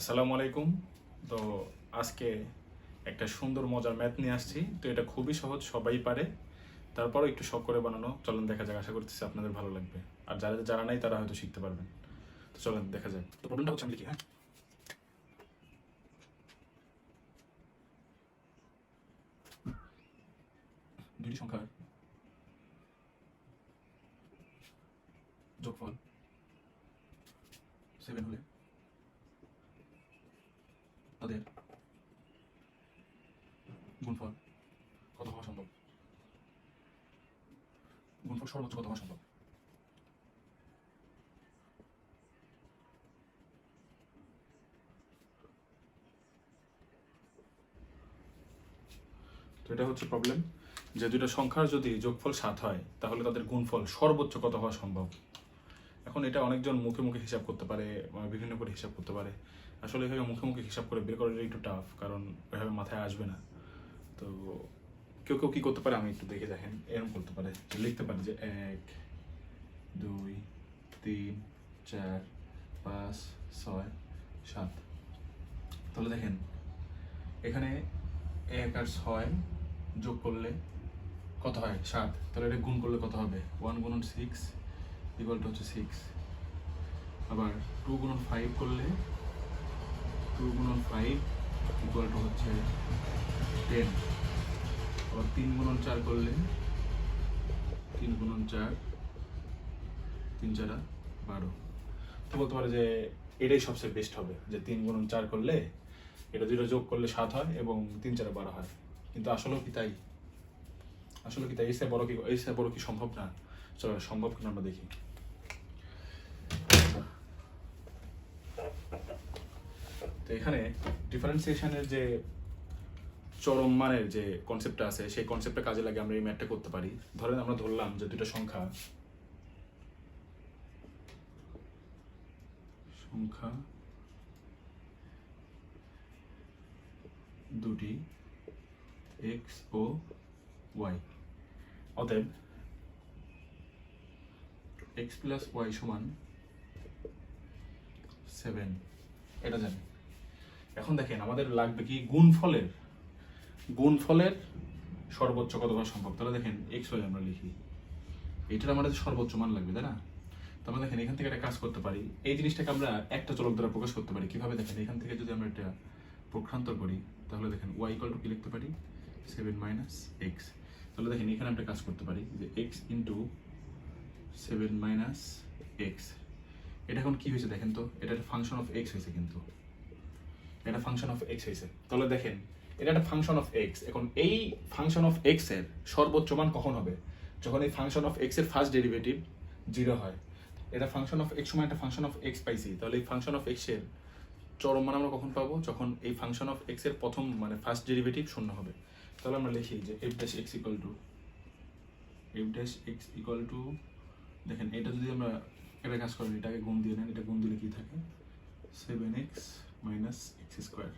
আসসালামু আলাইকুম। তো আজকে একটা সুন্দর মজার ম্যাথ নিয়ে আসছি। তো এটা খুবই সহজ, সবাই পারে। তারপরও একটু শখ করে বানানো। চলেন দেখা যাক, আশা করতেছি আপনাদের ভালো লাগবে। আর যারা যারা নাই, তারা হয়তো শিখতে পারবেন। তো চলেন, দেখা যাক। তো প্রবলেমটা হচ্ছে আমি হ্যাঁ? দুইটি সংখ্যার যোগফল সেভেন হলে তাদের গুণফল কত হওয়া সম্ভব? গুণফল সর্বোচ্চ কত হওয়া সম্ভব? তো এটা হচ্ছে প্রবলেম যে দুটো সংখ্যার যদি যোগফল সাত হয়, তাহলে তাদের গুণফল সর্বোচ্চ কত হওয়া সম্ভব? এখন এটা অনেকজন মুখে মুখে হিসাব করতে পারে বিভিন্ন করে হিসাব করতে পারে। আসলে এভাবে মুখে মুখে হিসাব করে বের করাটা একটু টাফ কারণ এভাবে মাথায় আসবে না। তো কেউ কেউ কী করতে পারে আমি একটু দেখে দেখেন, এরকম করতে পারে। লিখতে পারে যে এক, দুই, তিন, চার, পাঁচ, ছয়, সাত। তাহলে দেখেন, এখানে এক আর ছয় যোগ করলে কত হয়? সাত। তাহলে এটা গুণ করলে কত হবে? ওয়ান গুণন সিক্স ইকুয়াল টু হচ্ছে সিক্স। আবার টু গুণন ফাইভ করলে টু গুণন ফাইভ ইকুয়াল টু হচ্ছে টেন আবার তিন গুণন চার করলে তিন গুণন চার তিন চারা বারো তো বলতে পারে যে এটাই সবচেয়ে বেস্ট হবে, যে তিন গুণন চার করলে এটা দুটো যোগ করলে সাত হয় এবং তিন চারে বারো হয়। কিন্তু আসলেও কি তাই? আসলে কি তাই? এসে বড় কি এসে বড় কি সম্ভব না? চলো, সম্ভব কিনা আমরা দেখি। তো এখানে ডিফারেন্সিয়েশনের যে চরম মানের যে কনসেপ্টটা আছে, সেই কনসেপ্টটা কাজে লাগে আমরা এই ম্যাথটা করতে পারি। ধরেন আমরা ধরলাম যে দুটো সংখ্যা। সংখ্যা দুটি এক্স ও ওয়াই অতএব এক্স প্লাস ওয়াই সমান সেভেন এটা জানি। এখন দেখেন, আমাদের লাগবে কি গুণফলের গুণফলের সর্বোচ্চ কত হওয়া সম্ভব? তাহলে দেখেন এক্স ওয়াই আমরা লিখি। এটার আমাদের সর্বোচ্চ মান লাগবে, তাই না? তাহলে দেখেন, এখান থেকে একটা কাজ করতে পারি। এই জিনিসটাকে আমরা একটা চলক দ্বারা প্রকাশ করতে পারি। কীভাবে দেখেন, এখান থেকে যদি আমরা এটা প্রক্ষান্তর করি, তাহলে দেখেন ওয়াই ইকুয়াল টু কি লিখতে পারি? সেভেন মাইনাস এক্স তাহলে দেখেন, এখানে আমরা কাজ করতে পারি যে X into seven minus X এটা এখন কি হয়েছে দেখেন তো? এটা একটা ফাংশন অফ এক্স হয়েছে কিন্তু। এটা ফাংশন অফ এক্স হয়েছে। তাহলে দেখেন, এটা একটা ফাংশন অফ এক্স এখন এই ফাংশন অফ এক্সের সর্বোচ্চ মান কখন হবে? যখন এই ফাংশন অফ এক্সের ফার্স্ট ডেরিভেটিভ জিরো হয়। এটা ফাংশন অফ এক্স সময় একটা ফাংশন অফ এক্স পাইছি। তাহলে এই ফাংশন অফ এক্সের চরম মান আমরা কখন পাবো? যখন এই ফাংশন অফ এক্সের প্রথম মানে ফার্স্ট ডেরিভেটিভ শূন্য হবে। তাহলে আমরা লিখি যে F dash X equal to F dash X equal to দেখেন, এটা যদি আমরা এটা কাজ করেন এটাকে গুণ দিয়ে নেন, এটা গুণ দিলে কি থাকে? Seven X minus X square.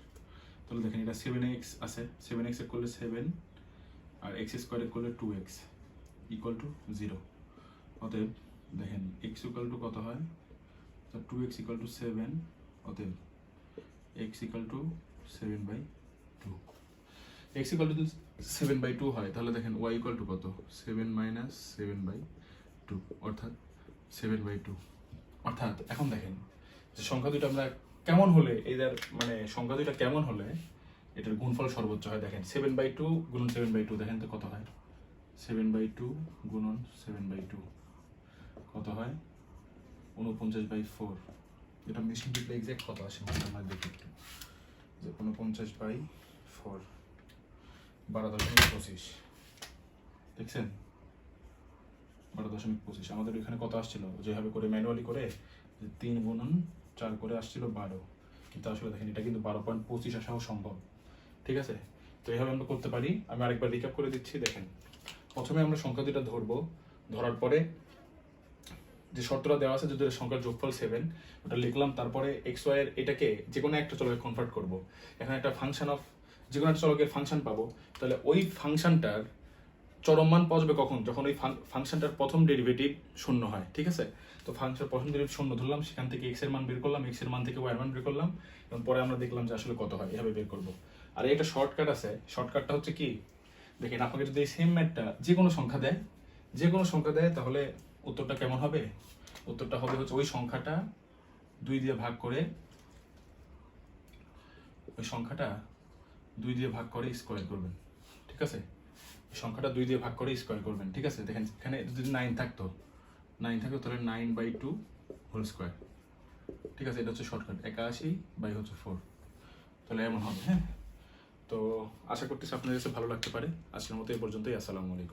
তাহলে দেখেন এটা সেভেন এক্স আছে। সেভেন এক্স করলে সেভেন আর এক্স স্কোয়ারে করলে two X equal to zero অতএব দেখেন এক্স ইকুয়াল টু কত হয়? তো two X equal to seven অতএব X equal to seven by two X equal to seven by two হয়, তাহলে দেখেন ওয়াই ইকুয়াল টু কত? Seven minus seven by two অর্থাৎ সেভেন বাই টু অর্থাৎ এখন দেখেন সংখ্যা দুটো আমরা কেমন হলে এদের মানে সংখ্যা দুটো কেমন হলে এটার গুণফল সর্বোচ্চ হয়? দেখেন সেভেন বাই টু গুণন সেভেন বাই টু দেখেন তো কত হয়? সেভেন বাই টু গুণন সেভেন বাই টু কত হয়? উনপঞ্চাশ বাই ফোর এটা মেশিন দিলে এক্সাক্ট কত আসে? আমরা দেখি একটু। যে উনপঞ্চাশ বাই ফোর বারো দশমিক পঁচিশ, দেখছেন? বারো দশমিক পঁচিশ, আমাদের এখানে কত আসছিল? যেভাবে করে ম্যানুয়ালি করে তিন গুণন চার করে আসছিল বারো। কিন্তু আসলে দেখেন, এটা কিন্তু বারো পয়েন্ট পঁচিশ আসাও সম্ভব। ঠিক আছে? তো এইভাবে আমরা করতে পারি। আমি আরেকবার রিক্যাপ করে দিচ্ছি, দেখেন। প্রথমে আমরা সংখ্যা দুটা ধরবো। ধরার পরে যে শর্তটা দেওয়া আছে, যদি সংখ্যার যোগফল সেভেন ওটা লিখলাম, তারপরে এক্স ওয়াই এর এটাকে যে কোনো একটা চলকে কনভার্ট করব। এখানে একটা ফাংশন অফ যে কোনো একটা চলকের ফাংশন পাবো। তাহলে ওই ফাংশনটার চরম মান পাওয়া যাবে কখন? যখন ওই ফাংশনটার প্রথম ডেরিভেটিভ শূন্য হয়, ঠিক আছে? তো ফাংশন প্রথম ডেরিভেটিভ শূন্য ধরলাম, সেখান থেকে এক্সের মান বের করলাম এক্সের মান থেকে ওয়াই মান বের করলাম, এবং পরে আমরা দেখলাম যে আসলে কত হয়, এভাবে বের করব। আর এটা শর্টকাট আছে শর্টকাটটা হচ্ছে কি? দেখেন, আপনাকে যদি এই সেম ম্যাথটা যে কোনো সংখ্যা দেয় যে কোনো সংখ্যা দেয়, তাহলে উত্তরটা কেমন হবে? উত্তরটা হবে হচ্ছে ওই সংখ্যাটা দুই দিয়ে ভাগ করে, ওই সংখ্যাটা দুই দিয়ে ভাগ করে স্কোয়ার করবেন, ঠিক আছে? সংখ্যাটা দুই দিয়ে ভাগ করে স্কোয়ার করবেন, ঠিক আছে? দেখেন, এখানে যদি নাইন থাকতো নাইন থাকতো, তাহলে nine by two whole square ঠিক আছে? এটা হচ্ছে শর্টকাট একাশি বাই হচ্ছে ফোর তাহলে এমন হবে হ্যাঁ? তো আশা করতেছি আপনাদের কাছে ভালো লাগতে পারে। আজকের মতো এই পর্যন্তই, আসসালামু আলাইকুম।